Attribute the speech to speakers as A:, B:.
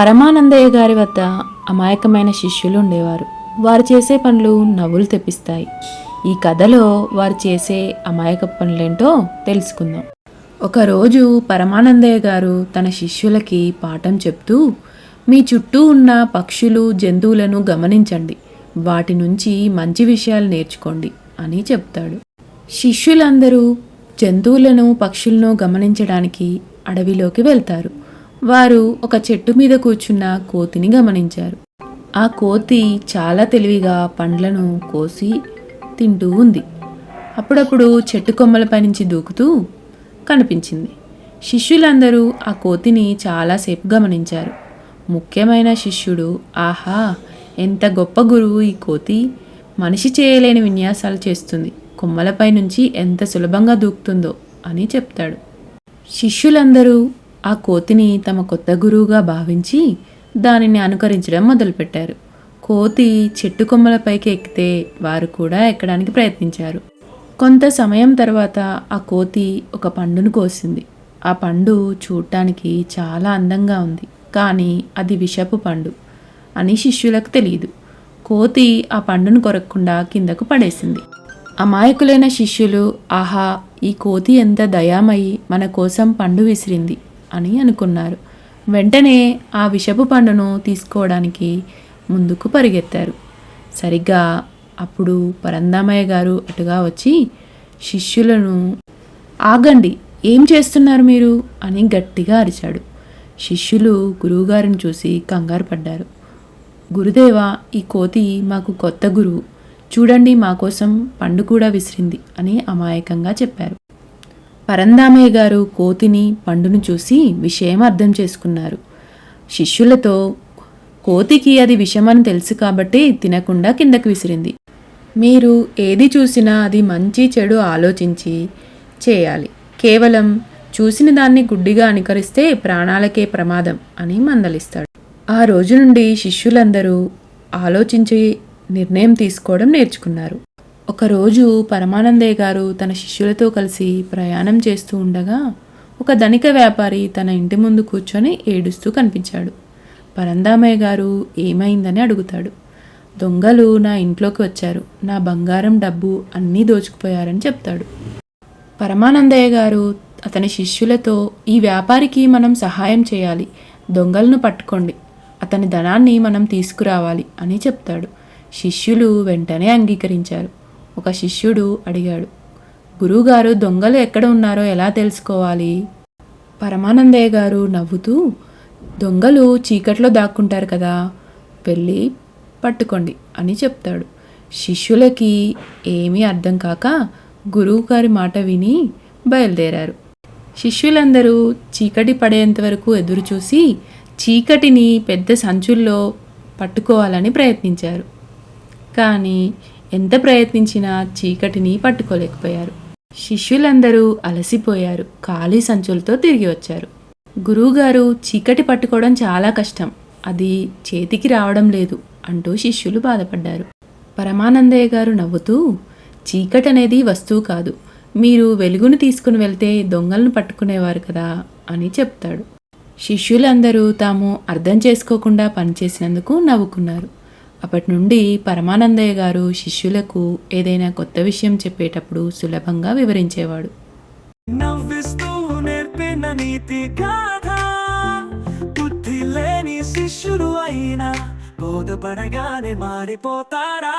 A: పరమానందయ్య గారి వద్ద అమాయకమైన శిష్యులు ఉండేవారు. వారు చేసే పనులు నవ్వులు తెప్పిస్తాయి. ఈ కథలో వారు చేసే అమాయక పనులేంటో తెలుసుకుందాం. ఒకరోజు పరమానందయ్య గారు తన శిష్యులకి పాఠం చెప్తూ మీ చుట్టూ ఉన్న పక్షులు జంతువులను గమనించండి. వాటి నుంచి మంచి విషయాలు నేర్చుకోండి అని చెప్తాడు. శిష్యులందరూ జంతువులను పక్షులను గమనించడానికి అడవిలోకి వెళ్తారు. వారు ఒక చెట్టు మీద కూర్చున్న కోతిని గమనించారు. ఆ కోతి చాలా తెలివిగా పండ్లను కోసి తింటూ ఉంది. అప్పుడప్పుడు చెట్టు కొమ్మలపై నుంచి దూకుతూ కనిపించింది. శిష్యులందరూ ఆ కోతిని చాలాసేపు గమనించారు. ముఖ్యమైన శిష్యుడు ఆహా ఎంత గొప్ప గురువు ఈ కోతి. మనిషి చేయలేని విన్యాసాలు చేస్తుంది. కొమ్మలపై నుంచి ఎంత సులభంగా దూకుతుందో అని చెప్తాడు. శిష్యులందరూ ఆ కోతిని తమ కొత్త గురువుగా భావించి దానిని అనుకరించడం మొదలుపెట్టారు. కోతి చెట్టు కొమ్మలపైకి ఎక్కితే వారు కూడా ఎక్కడానికి ప్రయత్నించారు. కొంత సమయం తర్వాత ఆ కోతి ఒక పండును కోసింది. ఆ పండు చూడటానికి చాలా అందంగా ఉంది కానీ అది విషపు పండు అని శిష్యులకు తెలియదు కోతి ఆ పండును కొరక్కుండా కిందకు పడేసింది. అమాయకులైన శిష్యులు ఆహా ఈ కోతి ఎంత దయామయి మన కోసం పండు విసిరింది. అని అనుకున్నారు. వెంటనే ఆ విషపు పండును తీసుకోవడానికి ముందుకు పరిగెత్తారు. సరిగ్గా అప్పుడు పరందామయ్య గారు అటుగా వచ్చి శిష్యులను ఆగండి ఏం చేస్తున్నారు మీరు? అని గట్టిగా అరిచాడు. శిష్యులు గురువుగారిని చూసి కంగారు పడ్డారు. గురుదేవ ఈ కోతి మాకు కొత్త గురువు. చూడండి మా కోసం పండు కూడా విసిరింది అని అమాయకంగా చెప్పారు. పరందామయ్య గారు కోతిని పండును చూసి విషయం అర్థం చేసుకున్నారు. శిష్యులతో కోతికి అది విషమని తెలుసు కాబట్టి తినకుండా కిందకు విసిరింది. మీరు ఏది చూసినా అది మంచి చెడు ఆలోచించి చేయాలి. కేవలం చూసిన దాన్ని గుడ్డిగా అనుకరిస్తే ప్రాణాలకే ప్రమాదం అని మందలిస్తాడు. ఆ రోజు నుండి శిష్యులందరూ ఆలోచించి నిర్ణయం తీసుకోవడం నేర్చుకున్నారు. ఒకరోజు పరమానందయ్య గారు తన శిష్యులతో కలిసి ప్రయాణం చేస్తూ ఉండగా ఒక ధనిక వ్యాపారి తన ఇంటి ముందు కూర్చొని ఏడుస్తూ కనిపించాడు. పరందామయ్య గారు ఏమైందని అడుగుతాడు. దొంగలు నా ఇంట్లోకి వచ్చారు. నా బంగారం డబ్బు అన్నీ దోచుకుపోయారని చెప్తాడు. పరమానందయ్య గారు అతని శిష్యులతో ఈ వ్యాపారికి మనం సహాయం చేయాలి. దొంగలను పట్టుకోండి. అతని ధనాన్ని మనం తీసుకురావాలి అని చెప్తాడు. శిష్యులు వెంటనే అంగీకరించారు. ఒక శిష్యుడు అడిగాడు గురువుగారు దొంగలు ఎక్కడ ఉన్నారో ఎలా తెలుసుకోవాలి? పరమానందయ్య గారు నవ్వుతూ దొంగలు చీకట్లో దాక్కుంటారు కదా వెళ్ళి పట్టుకోండి అని చెప్తాడు. శిష్యులకి ఏమీ అర్థం కాక గురువుగారి మాట విని బయలుదేరారు. శిష్యులందరూ చీకటి పడేంత వరకు ఎదురుచూసి చీకటిని పెద్ద సంచుల్లో పట్టుకోవాలని ప్రయత్నించారు. కానీ ఎంత ప్రయత్నించినా చీకటిని పట్టుకోలేకపోయారు. శిష్యులందరూ అలసిపోయారు. ఖాళీ సంచులతో తిరిగి వచ్చారు. గురువుగారు చీకటి పట్టుకోవడం చాలా కష్టం. అది చేతికి రావడం లేదు అంటూ శిష్యులు బాధపడ్డారు. పరమానందయ్య గారు నవ్వుతూ చీకటి అనేది వస్తువు కాదు. మీరు వెలుగును తీసుకుని వెళ్తే దొంగలను పట్టుకునేవారు కదా అని చెప్తాడు. శిష్యులందరూ తాము అర్థం చేసుకోకుండా పనిచేసినందుకు నవ్వుకున్నారు. అప్పటి నుండి పరమానందయ్య గారు శిష్యులకు ఏదైనా కొత్త విషయం చెప్పేటప్పుడు సులభంగా వివరించేవాడు.
B: నవ్విస్తూ నేర్పిన నీతి గాథ బుద్ధి లేని శిష్యుడు అయినా బోధపడగానే మారిపోతారా?